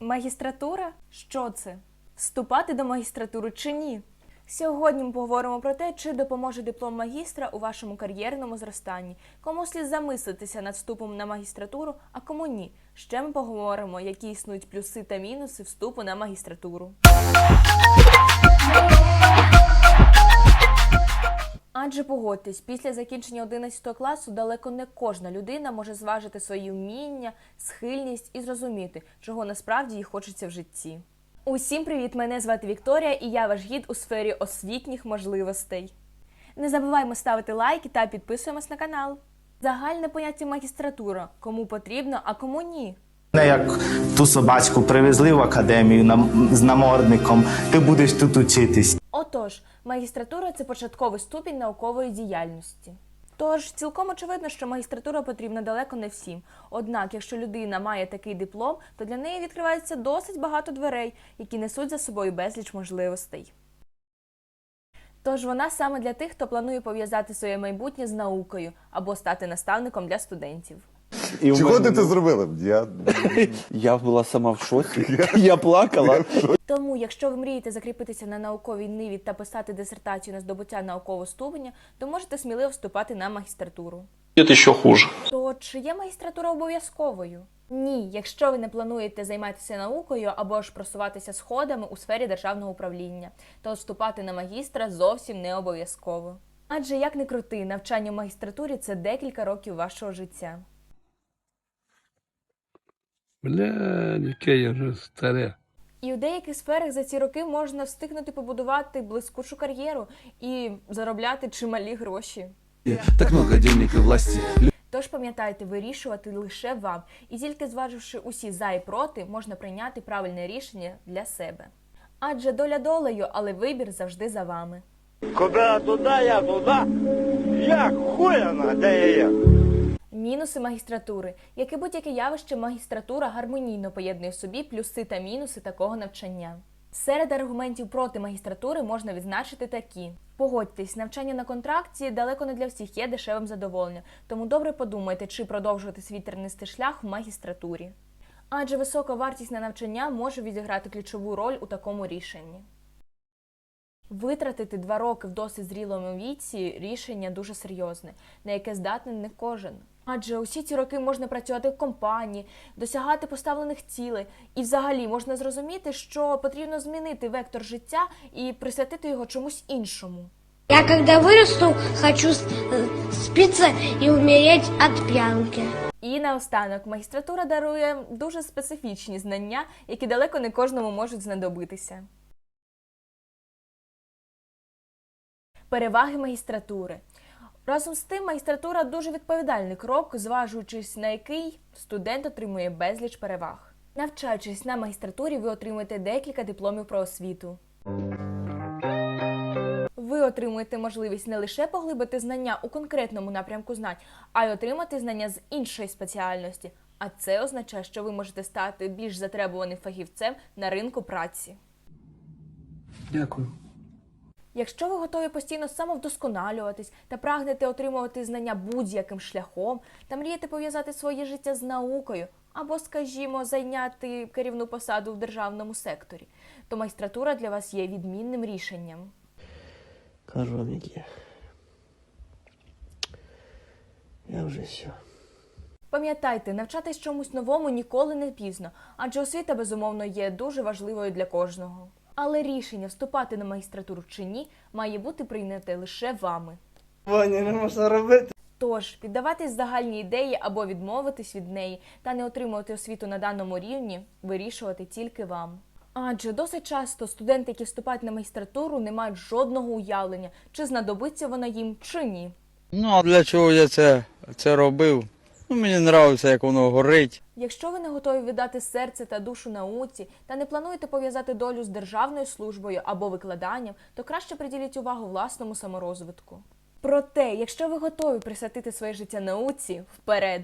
Магістратура? Що це? Вступати до магістратури чи ні? Сьогодні ми поговоримо про те, чи допоможе диплом магістра у вашому кар'єрному зростанні. Кому слід замислитися над вступом на магістратуру, а кому ні. Ще ми поговоримо, які існують плюси та мінуси вступу на магістратуру. Адже погодьтесь, після закінчення 11 класу далеко не кожна людина може зважити свої вміння, схильність і зрозуміти, чого насправді їй хочеться в житті. Усім привіт! Мене звати Вікторія, і я ваш гід у сфері освітніх можливостей. Не забуваймо ставити лайки та підписуємось на канал. Загальне поняття магістратура кому потрібно, а кому ні. Не як ту собачку привезли в академію нам- з намордником, ти будеш тут учитись. Отож, магістратура це початковий ступінь наукової діяльності. Тож цілком очевидно, що магістратура потрібна далеко не всім. Однак, якщо людина має такий диплом, то для неї відкривається досить багато дверей, які несуть за собою безліч можливостей. Тож вона саме для тих, хто планує пов'язати своє майбутнє з наукою або стати наставником для студентів. І в Чого мене- ти це зробила? Я Я була сама в шоці. Я плакала. Тому, якщо ви мрієте закріпитися на науковій ниві та писати дисертацію на здобуття наукового ступеня, то можете сміливо вступати на магістратуру. Будет еще хуже. То чи є магістратура обов'язковою? Ні, якщо ви не плануєте займатися наукою або ж просуватися сходами у сфері державного управління, то вступати на магістра зовсім не обов'язково. Адже як не крути, навчання в магістратурі це декілька років вашого життя. Бля, яке я вже старе. І у деяких сферах за ці роки можна встигнути побудувати блискучу кар'єру і заробляти чималі гроші. Так много денег и власти. Тож пам'ятайте, вирішувати лише вам, і тільки зваживши усі за і проти, можна прийняти правильне рішення для себе. Адже доля долею, але вибір завжди за вами. Куда туда, я туда. Я хуяна, де я є. Мінуси магістратури. Як і будь-яке явище, магістратура гармонійно поєднує в собі плюси та мінуси такого навчання. Серед аргументів проти магістратури можна відзначити такі: погодьтесь, навчання на контракті далеко не для всіх є дешевим задоволенням, тому добре подумайте, чи продовжувати свій тернистий шлях в магістратурі. Адже висока вартість на навчання може відіграти ключову роль у такому рішенні. Витратити два роки в досить зрілому віці рішення дуже серйозне, на яке здатний не кожен. Адже усі ці роки можна працювати в компанії, досягати поставлених цілей, і взагалі можна зрозуміти, що потрібно змінити вектор життя і присвятити його чомусь іншому. Я когда вырасту, хочу с- спиться и умереть от пьянки. І наостанок магістратура дарує дуже специфічні знання, які далеко не кожному можуть знадобитися. Переваги магістратури. Разом з тим, магістратура дуже відповідальний крок, зважуючись на який студент отримує безліч переваг. Навчаючись на магістратурі, ви отримуєте декілька дипломів про освіту. Ви отримуєте можливість не лише поглибити знання у конкретному напрямку знань, а й отримати знання з іншої спеціальності. А це означає, що ви можете стати більш затребуваним фахівцем на ринку праці. Дякую. Якщо ви готові постійно самовдосконалюватись та прагнете отримувати знання будь-яким шляхом та мрієте пов'язати своє життя з наукою або, скажімо, зайняти керівну посаду в державному секторі, то магістратура для вас є відмінним рішенням. Кажу вам, як є. Я вже все. Пам'ятайте, навчатись чомусь новому ніколи не пізно, адже освіта, безумовно, є дуже важливою для кожного. Але рішення вступати на магістратуру чи ні має бути прийняте лише вами. Ваня, не можна робити. Тож піддаватись загальній ідеї або відмовитись від неї та не отримувати освіту на даному рівні вирішувати тільки вам. Адже досить часто студенти, які вступають на магістратуру, не мають жодного уявлення, чи знадобиться вона їм чи ні. Ну, а для чого я це, це робив? Ну, мені подобається, як воно горить. Якщо ви не готові віддати серце та душу науці та не плануєте пов'язати долю з державною службою або викладанням, то краще приділіть увагу власному саморозвитку. Проте, якщо ви готові присвятити своє життя науці, вперед!